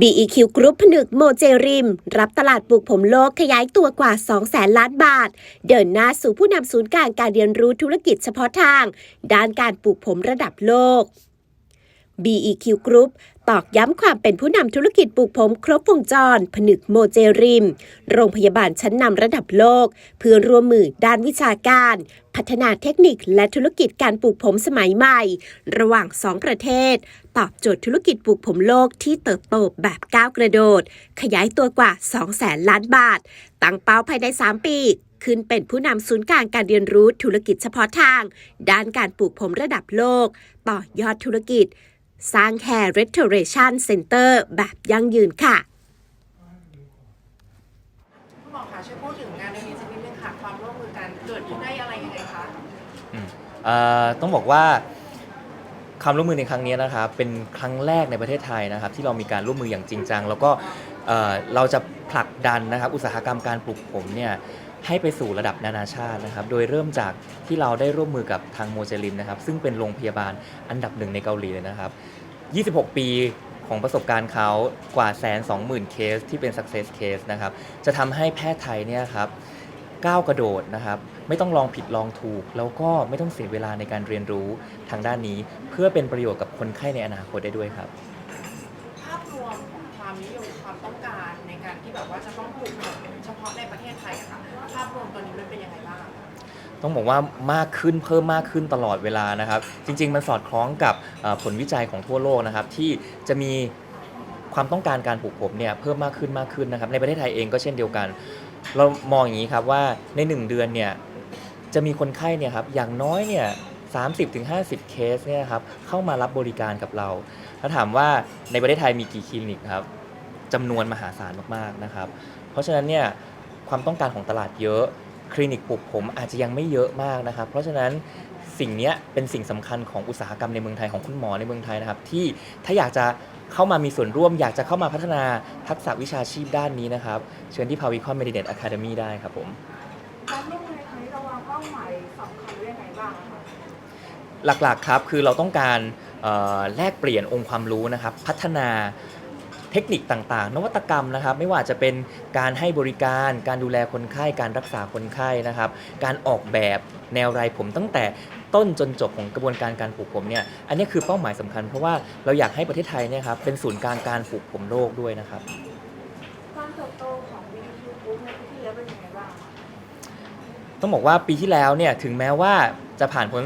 BEQ Group ผนึกโมเจริม รับตลาดปลูกผมโลกขยายตัวกว่า2แสนล้านบาท เดินหน้าสู่ผู้นำศูนย์การการเรียนรู้ธุรกิจเฉพาะทาง ด้านการปลูกผมระดับโลก BEQ Group ตอกย้ำความเป็นผู้นำธุรกิจปลูกผมครบวงจร ผนึกโมเจริม โรงพยาบาลชั้นนำระดับโลก เพื่อร่วมมือด้านวิชาการ พัฒนาเทคนิคและธุรกิจการปลูกผมสมัยใหม่ ระหว่างสองประเทศ ตอบโจทย์ธุรกิจปลูกผมโลกที่เติบโตแบบก้าวกระโดด ขยายตัวกว่า2แสนล้านบาท ตั้งเป้าภายใน 3 ปีขึ้นเป็นผู้นำศูนย์กลางการเรียนรู้ธุรกิจเฉพาะทาง ด้านการปลูกผมระดับโลก ต่อยอดธุรกิจ สร้าง Hair Restoration Center แบบยั่งยืนค่ะคุณหมอคะช่วยพูดถึงงานในนี้สักนิดนึงค่ะ ความร่วมมือกันเกิดขึ้นได้อะไรยังไงคะอืมเอ่อต้องบอกว่าความร่วมมือในครั้งนี้นะครับเป็นครั้งแรกในประเทศไทยนะครับ ที่เรามีการร่วมมืออย่างจริงจัง แล้วก็เอ่อเราจะผลักดันนะครับ อุตสาหกรรมการปลูกผมเนี่ยให้ไปสู่ระดับนานาชาตินะครับ โดยเริ่มจากที่เราได้ร่วมมือกับทางโมเจลินนะครับ ซึ่งเป็นโรงพยาบาลอันดับหนึ่งในเกาหลีเลยนะครับ 26 ปีของประสบการณ์เขากว่าแสนสองหมื่นเคสที่เป็น success case นะครับ จะทำให้แพทย์ไทยเนี่ยครับก้าวกระโดดนะครับ ไม่ต้องลองผิดลองถูก แล้วก็ไม่ต้องเสียเวลาในการเรียนรู้ทางด้านนี้ เพื่อเป็นประโยชน์กับคนไข้ในอนาคตได้ด้วยครับ ภาพรวมของความนิยมความต้องการในการที่แบบว่าจะต้องปลูกเฉพาะในประเทศไทยอะค่ะภาพรวมตอนนี้ ต้องบอกว่ามากขึ้นเพิ่มมากขึ้นตลอดเวลานะครับ จริง ๆ มันสอดคล้องกับผลวิจัยของทั่วโลกนะครับ ที่จะมีความต้องการการปลูกผมเนี่ยเพิ่มมากขึ้นมากขึ้นนะครับ ในประเทศไทยเองก็เช่นเดียวกัน เรามองอย่างนี้ครับว่าใน 1 เดือนเนี่ยจะมีคนไข้เนี่ยครับอย่างน้อยเนี่ย30-50ถึง50เคสเนี่ยครับเข้ามารับบริการกับเรา ถ้าถามว่าในประเทศไทยมีกี่คลินิกครับจำนวนมหาศาลมากๆนะครับ เพราะฉะนั้นเนี่ยความต้องการของตลาดเยอะ คลินิกปลูกผมอาจจะยังไม่เยอะมากนะครับ เพราะฉะนั้นสิ่งเนี้ยเป็นสิ่งสำคัญของอุตสาหกรรมในเมืองไทยของคุณหมอในเมืองไทยนะครับ ที่ถ้าอยากจะเข้ามามีส่วนร่วม อยากจะเข้ามาพัฒนาทักษะวิชาชีพด้านนี้นะครับ เชิญที่ p a v i c o n Medinet Academy ได้ครับผมการร่วมมือในครั้งนี้เราวางเป้าหมายสำคัญไว้ยังไงบ้างอะคะหลักๆครับคือเราต้องการเอ่อแลกเปลี่ยนองค์ความรู้นะครับ พัฒนา เทคนิคต่างๆ นวัตกรรมนะครับ ไม่ว่าจะเป็นการให้บริการ การดูแลคนไข้ การรักษาคนไข้นะครับ การออกแบบแนวไรผมตั้งแต่ต้นจนจบของกระบวนการการปลูกผมเนี่ย อันนี้คือเป้าหมายสำคัญ เพราะว่าเราอยากให้ประเทศไทยเนี่ยครับเป็นศูนย์กลางการปลูกผมโลกด้วยนะครับการเติบโตของ BQ Group ในปีที่แล้วเป็นยังไงบ้างคะต้องบอกว่าปีที่แล้วเนี่ยถึงแม้ว่า จะผ่านพ้น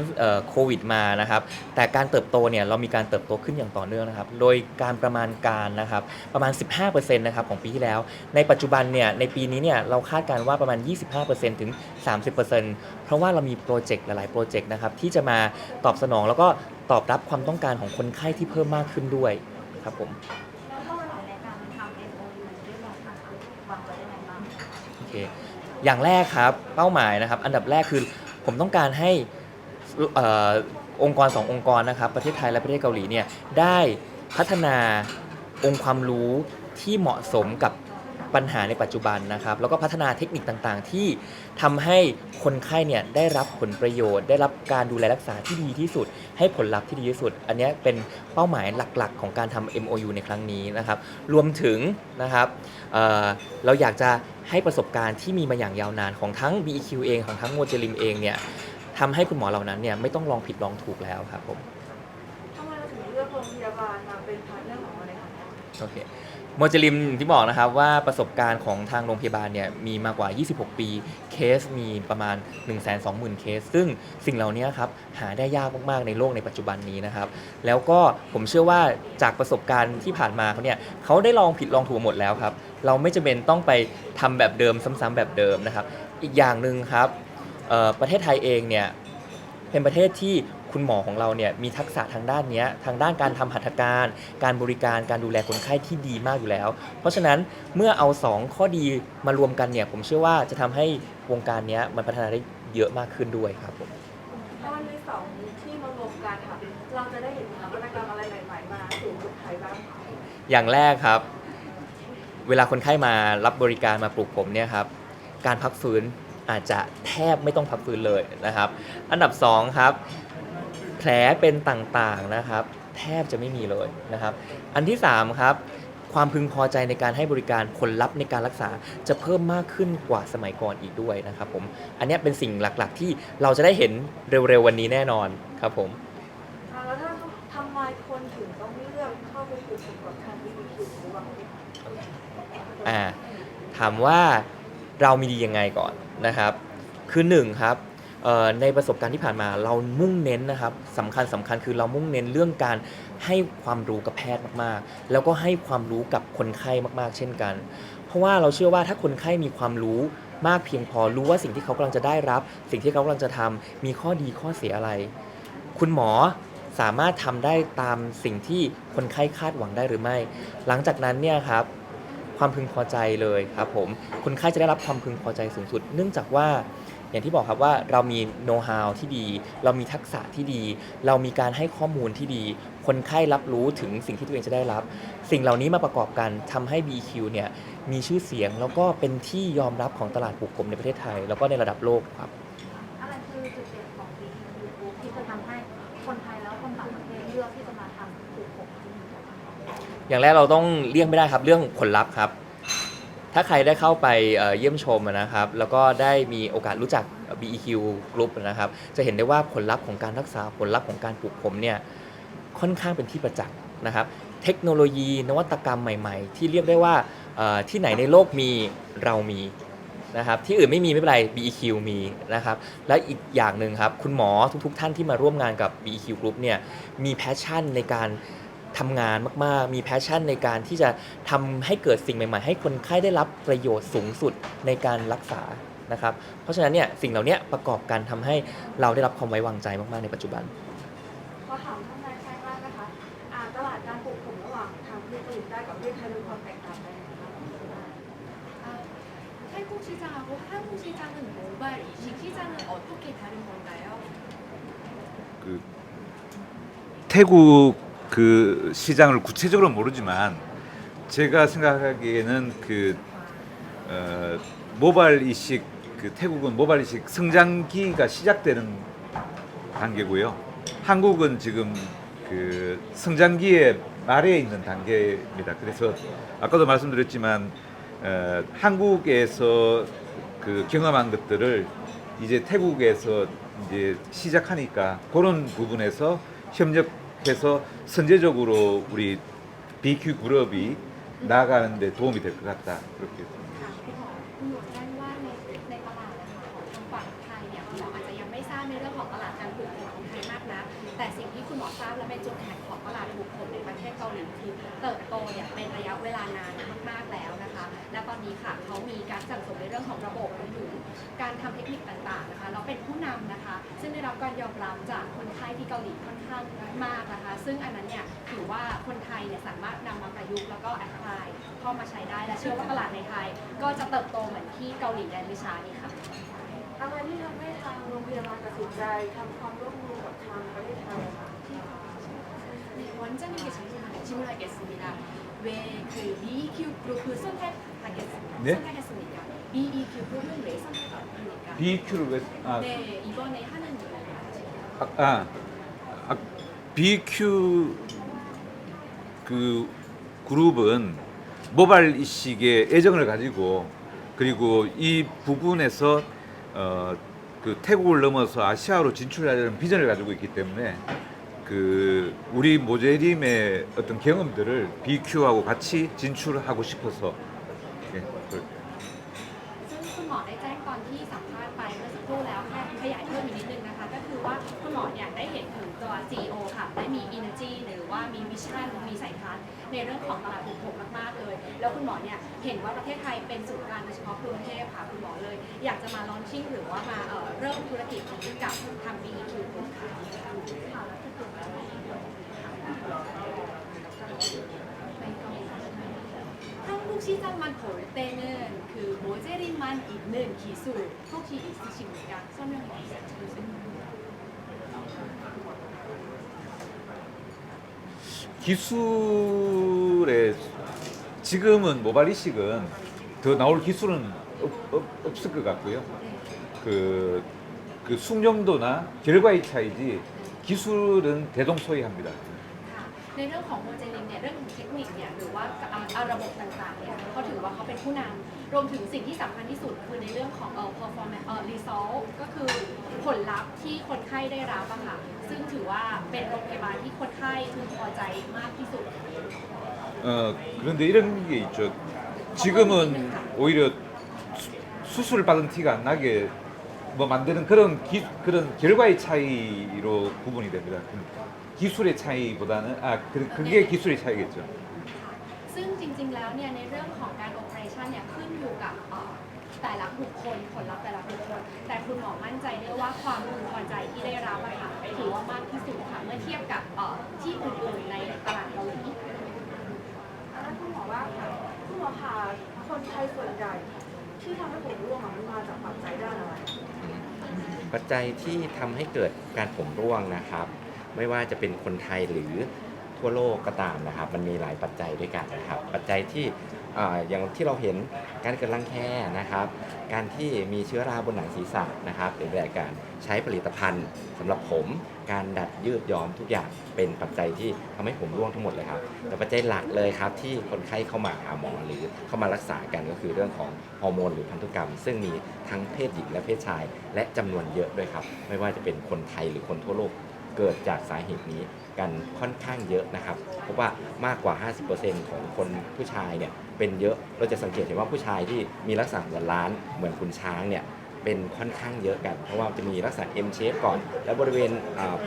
โควิดมานะครับ แต่การเติบโตเนี่ยเรามีการเติบโตขึ้นอย่างต่อเนื่องนะครับ โดยการประมาณการนะครับประมาณ 15%นะครับของปีที่แล้ว ในปัจจุบันเนี่ยในปีนี้เนี่ยเราคาดการณ์ว่าประมาณ 25%ถึง 30%เพราะว่าเรามีโปรเจกต์หลาย ๆ โปรเจกต์นะครับที่จะมาตอบสนองแล้วก็ตอบรับความต้องการของคนไข้ที่เพิ่มมากขึ้นด้วยครับผมแล้วเป้าหมายการทำ MOU ด้วยกันค่ะวางไว้ยังไงบ้างโอเคอย่างแรกครับเป้าหมายนะครับ อันดับแรกคือผมต้องการให้ เอ่อองค์กรสององค์กรนะครับประเทศไทยและประเทศเกาหลีเนี่ยได้พัฒนาองค์ความรู้ที่เหมาะสมกับปัญหาในปัจจุบันนะครับ แล้วก็พัฒนาเทคนิคต่างๆ ที่ทำให้คนไข้เนี่ยได้รับผลประโยชน์ ได้รับการดูแลรักษาที่ดีที่สุด ให้ผลลัพธ์ที่ดีที่สุด อันนี้เป็นเป้าหมายหลักๆ ของการทำ MOU ในครั้งนี้นะครับ รวมถึงนะครับเอ่อเราอยากจะให้ประสบการณ์ที่มีมาอย่างยาวนานของทั้ง BEQ เองของทั้งโมเจลิมเองเนี่ย ทำให้คุณหมอเหล่านั้นเนี่ยไม่ต้องลองผิดลองถูกแล้วครับผม ทำไมเราถึงเลือกโรงพยาบาลมาเป็นพาร์ทเนอร์ของเราในครั้งนี้โอเคโมเจลิมที่บอกนะครับว่าประสบการณ์ของทางโรงพยาบาลเนี่ยมีมากกว่า 26 ปี เคสมีประมาณ 1 2 0 0 0 0 เคส ซึ่งสิ่งเหล่านี้ครับหาได้ยากมาก ๆ ในโลกในปัจจุบันนี้นะครับ แล้วก็ผมเชื่อว่าจากประสบการณ์ที่ผ่านมาเขาเนี่ยเขาได้ลองผิดลองถูกหมดแล้วครับ เราไม่จำเป็นต้องไปทำแบบเดิมซ้ำๆแบบเดิมนะครับ อีกอย่างหนึ่งครับเอ่อ ประเทศไทยเองเนี่ยเป็นประเทศที่คุณหมอของเราเนี่ยมีทักษะทางด้านเนี้ยทางด้านการทำหัตถการ การบริการการดูแลคนไข้ที่ดีมากอยู่แล้ว เพราะฉะนั้นเมื่อเอา 2 ข้อดีมารวมกันเนี่ยผมเชื่อว่าจะทำให้วงการเนี้ยมันพัฒนาได้เยอะมากขึ้นด้วยครับผมถ้าวันนี้สองที่มารวมกันค่ะเราจะได้เห็นนวัตกรรมอะไรใหม่ๆมาสู่คนไทยบ้างคะอย่างแรกครับ เวลาคนไข้มารับบริการมาปลูกผมเนี่ยครับการพักฟื้น อาจจะแทบไม่ต้องพักฟื้นเลยนะครับ อันดับสองครับแผลเป็นต่างๆนะครับ แทบจะไม่มีเลยนะครับ อันที่สามครับคความพึงพอใจในการให้บริการผลลัพธ์ในการรักษาจะเพิ่มมากขึ้นกว่าสมัยก่อนอีกด้วยนะครับผมอันเนี้ยเป็นสิ่งหลักๆ ที่เราจะได้เห็นเร็วๆวันนี้แน่นอนครับผมอ่าแล้วถ้าทำไมคนถึงต้องเลือกเข้าไปปลูกผมกับทาง BBQ หรือว่าอ่าถามว่า เรามีดียังไงก่อนนะครับ คือหนึ่งครับในประสบการณ์ที่ผ่านมาเรามุ่งเน้นนะครับสำคัญสำคัญคือเรามุ่งเน้นเรื่องการให้ความรู้กับแพทย์มากๆ แล้วก็ให้ความรู้กับคนไข้มากๆ เช่นกัน เพราะว่าเราเชื่อว่าถ้าคนไข้มีความรู้มากเพียงพอรู้ว่าสิ่งที่เขากำลังจะได้รับ สิ่งที่เขากำลังจะทำมีข้อดีข้อเสียอะไร คุณหมอสามารถทำได้ตามสิ่งที่คนไข้คาดหวังได้หรือไม่ หลังจากนั้นเนี่ยครับ ความพึงพอใจเลยครับผมคนไข้จะได้รับความพึงพอใจสูงสุด เนื่องจากว่าอย่างที่บอกครับว่าเรามีโน้ตฮาวที่ดี เรามีทักษะที่ดี เรามีการให้ข้อมูลที่ดี คนไข้รับรู้ถึงสิ่งที่ตัวเองจะได้รับ สิ่งเหล่านี้มาประกอบกันทำให้ BQ เนี่ยมีชื่อเสียงแล้วก็เป็นที่ยอมรับของตลาดปลูกผมในประเทศไทย แล้วก็ในระดับโลกครับอะไรคือจุดเด่นของ BQ ที่จะทำให้คนไทยแล้วคนต่างประเทศเลือกที่จะมาทำปลูกผมที่นี่กัน อย่างแรกเราต้องเลี่ยงไม่ได้ครับ เรื่องผลลัพธ์ครับ ถ้าใครได้เข้าไปเยี่ยมชมนะครับ แล้วก็ได้มีโอกาสรู้จัก BEQ Group นะครับ จะเห็นได้ว่าผลลัพธ์ของการรักษาผลลัพธ์ของการปลูกผมเนี่ยค่อนข้างเป็นที่ประจักษ์นะครับ เทคโนโลยีนวัตกรรมใหม่ ๆ ที่เรียกได้ว่าที่ไหนในโลกมีเรามีนะครับที่อื่นไม่มีไม่เป็นไร BEQ มีนะครับ และอีกอย่างหนึ่งครับ คุณหมอทุกๆ ท่านที่มาร่วมงานกับ BEQ Group เนี่ยมีแพชชั่นในการ ทำงานมากๆ มีแพชชั่นในการที่จะทำให้เกิดสิ่งใหม่ ๆ ให้คนไข้ได้รับประโยชน์สูงสุดในการรักษานะครับ เพราะฉะนั้นเนี่ยสิ่งเหล่านี้ประกอบกันทำให้เราได้รับความไว้วางใจมากๆในปัจจุบัน ขอถามท่านนายแพทย์บ้างนะคะอ่าตลาดการปลูกผมระหว่างทางประเทศเกาหลีใต้กับประเทศไทยมีความแตกต่างกันยังไงบ้าง 아, 태국 시장하고 한국 시장은 모발 이식 시장은 어떻게 다른 건가요? 그 태국 그 시장을 구체적으로 모르지만 제가 생각하기에는 그 어, 모발 이식 그 태국은 모발 이식 성장기가 시작되는 단계고요. 한국은 지금 그 성장기의 말에 있는 단계입니다. 그래서 아까도 말씀드렸지만 어, 한국에서 그 경험한 것들을 이제 태국에서 이제 시작하니까 그런 부분에서 협력 해서 선제적으로 우리 BQ 그룹이 나아가는데 도움이 될 것 같다. 그렇게 ฝั่งไทยเนี่ยคุณหมออาจจะยังไม่ทราบในเรื่องของตลาดการปลูกผมของไทยมากนะแต่สิ่งที่คุณหมอทราบและเป็นจุดแข็งของตลาดปลูกผมในประเทศเกาหลีคือเติบโตเนี่ยเป็นระยะเวลานานมากๆแล้วนะคะ และตอนนี้ค่ะเขามีการสั่งสมในเรื่องของระบบรวมถึงการทำเทคนิคต่างๆนะคะแล้วเป็นผู้นำนะคะ ซึ่งได้รับการยอมรับจากคนไข้ที่เกาหลีค่อนข้างมากนะคะ ซึ่งอันนั้นเนี่ยถือว่าคนไทยเนี่ยสามารถนำมาประยุกต์แล้วก็แอพพลายเข้ามาใช้ได้และเชื่อว่าตลาดในไทย ก็จะเติบโตเหมือนที่เกาหลีในไม่ช้านี้ค่ะ อะไรที่ทำให้ทางโรงพยาบาลตัดสินใจทำความร่วมมือกับทางประเทศไทยค่ะที่ 네, 원장님께 질문- 질문하겠습니다. 왜 그 BEQ 그룹을 선택하겠습니까? 네? 선택했습니까? BEQ 그룹은 왜 선택합니까? BQ를 왜 아, 네, 이번에 하는 이유가 아, 아, 아, BQ 그 그룹은 모발 이식에 애정을 가지고 그리고 이 부분에서 어, 그 태국을 넘어서 아시아로 진출하려는 비전을 가지고 있기 때문에 그 우리 모재림의 어떤 경험들을 BQ하고 같이 진출하고 싶어서 예, ว่ามีมิชชั่นมีสายทานในเรื่องของตลาดปลูกผมมากๆเลย แล้วคุณหมอเนี่ยเห็นว่าประเทศไทยเป็นศูนย์กลางโดยเฉพาะกรุงเทพค่ะคุณหมอเลย อยากจะมาลอนชิ่งหรือว่ามาเอ่อเริ่มธุรกิจนี้กับทาง BEQ คุณค่ะ ค่ะแล้วที่ปรึกษา 한국 시장만 볼 때는 그 모젤린만 있는 기술 혹시 있으십니까? 설명 기술에 지금은 모발 이식은 더 나올 기술은 없, 을것 같고요. 그, 그 숙련도나 결과의 차이지 기술은 대동소이합니다. ค่ะ ในเรื่องของโมเจลินเนี่ยเรื่องของเทคนิคเนี่ยหรือว่าอ่าอ่าระบบต่างๆเนี่ยเขาถือว่าเขาเป็นผู้นำ รวมถึงสิ่งที่สำคัญที่สุดคือในเรื่องของเอ่อ performance เอ่อ result ก็คือผลลัพธ์ที่คนไข้ได้รับอะค่ะซึ่งถือว่าเป็นโรงพยาบาลที่คนไข้พึงพอใจมากที่สุด 어 그런데 이런 게 있죠. 지금은 오히려 수, 수술을 받은 티가 안 나게 뭐 만드는 그런 기, 그런 결과의 차이로 구분이 됩니다. 그 기술의 차이보다는 아 그, 그게 기술의 차이겠죠. ซึ่งจริง ๆ แล้วเนี่ยในเรื่องของการโอเปอเรชันเนี่ยขึ้นอยู่กับเอ่อแต่ละบุคคลผลลัพธ์แต่ละบุคคล แต่คุณหมอมั่นใจได้ว่าความพึงพอใจที่ได้รับอะค่ะถือว่ามากที่สุดค่ะเมื่อเทียบกับเอ่อที่อื่นๆในตลาดเกาหลี แล้วคุณหมอว่าค่ะคุณหมอคะคนไทยส่วนใหญ่ที่ทำให้ผมร่วงอะมันมาจากปัจจัยด้านอะไร ปัจจัยที่ทำให้เกิดการผมร่วงนะครับ ไม่ว่าจะเป็นคนไทยหรือ ทั่วโลกก็ตามนะครับ มันมีหลายปัจจัยด้วยกันนะครับ ปัจจัยที่ออย่างที่เราเห็นการเกิดรังแคนะครับ การที่มีเชื้อราบนหนังศีรษะนะครับหรือแบบการใช้ผลิตภัณฑ์สำหรับผม การดัดยืดย้อมทุกอย่างเป็นปัจจัยที่ทำให้ผมร่วงทั้งหมดเลยครับ แต่ปัจจัยหลักเลยครับที่คนไข้เข้ามาหาหมอหรือเข้ามารักษากันก็คือเรื่องของฮอร์โมนหรือพันธุกรรม ซึ่งมีทั้งเพศหญิงและเพศชาย และจำนวนเยอะด้วยครับ ไม่ว่าจะเป็นคนไทยหรือคนทั่วโลก เกิดจากสาเหตุนี้กันค่อนข้างเยอะนะครับ เพราะว่ามากกว่า 50%ของคนผู้ชายเนี่ยเป็นเยอะเราจะสังเกตเห็นว่าผู้ชายที่มีลักษณะเหมือนล้านเหมือนคุณช้างเนี่ยเป็นค่อนข้างเยอะกัน เพราะว่าจะมีลักษณะ M shape ก่อน แล้วบริเวณ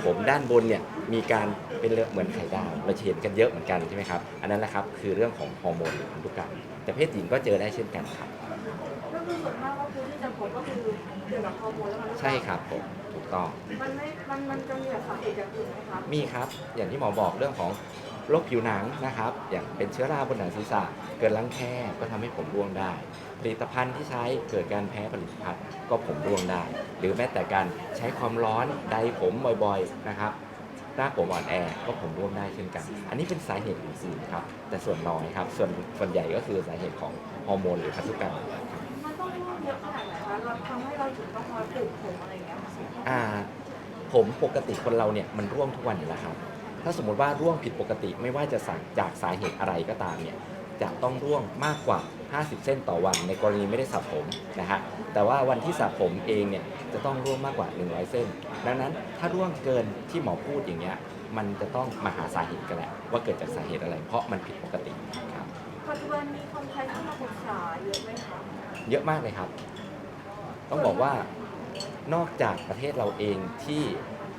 ผมด้านบนเนี่ยมีการเป็นเหมือนไข่ดาวเราเห็นกันเยอะเหมือนกันใช่ไหมครับอันนั้นแหละครับคือเรื่องของฮอร์โมนหรือพันธุกรรมแต่เพศหญิงก็เจอได้เช่นกันครับ ก็คือส่วนมาก ก็คือที่จะพบก็คือเกี่ยวกับฮอร์โมนแล้วมันใช่ครับผมถูกต้องมันไม่มันมันจะมีสาเหตุอย่างอื่นไหมคะมีครับ อย่างที่หมอบอกเรื่องของโรคผิวหนังนะครับ อย่างเป็นเชื้อราบนหนังศีรษะ เกิดรังแคก็ทำให้ผมร่วงได้ ผลิตภัณฑ์ที่ใช้เกิดการแพ้ผลิตภัณฑ์ก็ผมร่วงได้ หรือแม้แต่การใช้ความร้อนใดผมบ่อยๆนะครับรากผมอ่อนแอก็ผมร่วงได้เช่นกัน อันนี้เป็นสาเหตุอื่นๆครับ แต่ส่วนน้อยครับ ส่วนส่วนใหญ่ก็คือสาเหตุของฮอร์โมนหรือพันธุกรรมมันต้องร่วงเยอะขนาดไหน คะเราทำให้เราถึงต้องมาปลูกผมอะไรอย่างเงี้ยค่ะอ่าผมปกติคนเราเนี่ยมันร่วงทุกวันอยู่แล้วครับ ถ้าสมมติว่าร่วงผิดปกติไม่ว่าจะสาจากสาเหตุอะไรก็ตามเนี่ยจะต้องร่วงมากกว่า 50 เส้นต่อวัน ในกรณีไม่ได้สระผมนะฮะแต่ว่าวันที่สระผมเองเนี่ยจะต้องร่วงมากกว่า 100 เส้น ดังนั้นถ้าร่วงเกินที่หมอพูดอย่างเงี้ยมันจะต้องมาหาสาเหตุกันแหละว่าเกิดจากสาเหตุอะไร เพราะมันผิดปกติครับปัจจุบันมีคนไทยเข้ามาปรึกษาเยอะไหมคะ เยอะมากเลยครับ ต้องบอกว่านอกจากประเทศเราเองที่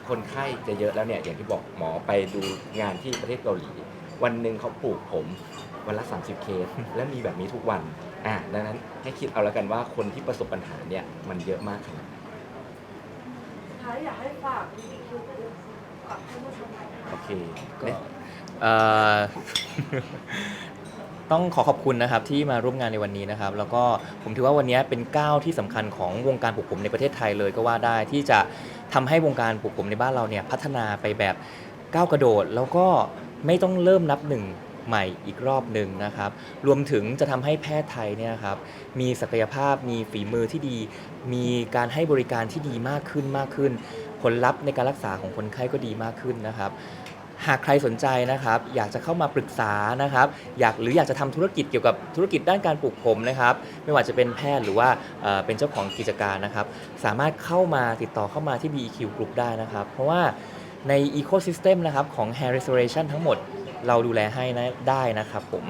คนไข้จะเยอะแล้วเนี่ยอย่างที่บอกหมอไปดูงานที่ประเทศเกาหลี วันหนึ่งเขาปลูกผมวันละ 30 เคสและมีแบบนี้ทุกวันอ่าดังนั้นให้คิดเอาแล้วกันว่าคนที่ประสบปัญหาเนี่ยมันเยอะมากขนาดไหนสุดท้ายอยากให้ฝากวิดีโอกับท่านผู้ชมหน่อยนะคะโอเคก็เนี่ยเอ่อ ต้องขอขอบคุณนะครับที่มาร่วมงานในวันนี้นะครับ แล้วก็ผมถือว่าวันนี้เป็นก้าวที่สำคัญของวงการปลูกผมในประเทศไทยเลยก็ว่าได้ที่จะทำให้วงการปลูกผมในบ้านเราเนี่ยพัฒนาไปแบบก้าวกระโดด แล้วก็ไม่ต้องเริ่มนับหนึ่งใหม่อีกรอบหนึ่งนะครับ รวมถึงจะทำให้แพทย์ไทยเนี่ยครับมีศักยภาพมีฝีมือที่ดี มีการให้บริการที่ดีมากขึ้นมากขึ้น ผลลัพธ์ในการรักษาของคนไข้ก็ดีมากขึ้นนะครับ หากใครสนใจนะครับ อยากจะเข้ามาปรึกษานะครับ อยากหรืออยากจะทำธุรกิจเกี่ยวกับธุรกิจด้านการปลูกผมนะครับ ไม่ว่าจะเป็นแพทย์หรือว่าเเป็นเจ้าของกิจการนะครับ สามารถเข้ามาติดต่อเข้ามาที่ BEQ Group ได้นะครับ เพราะว่าใน Ecosystem นะครับของ Hair Restoration ทั้งหมดเราดูแลให้นะได้นะครับผม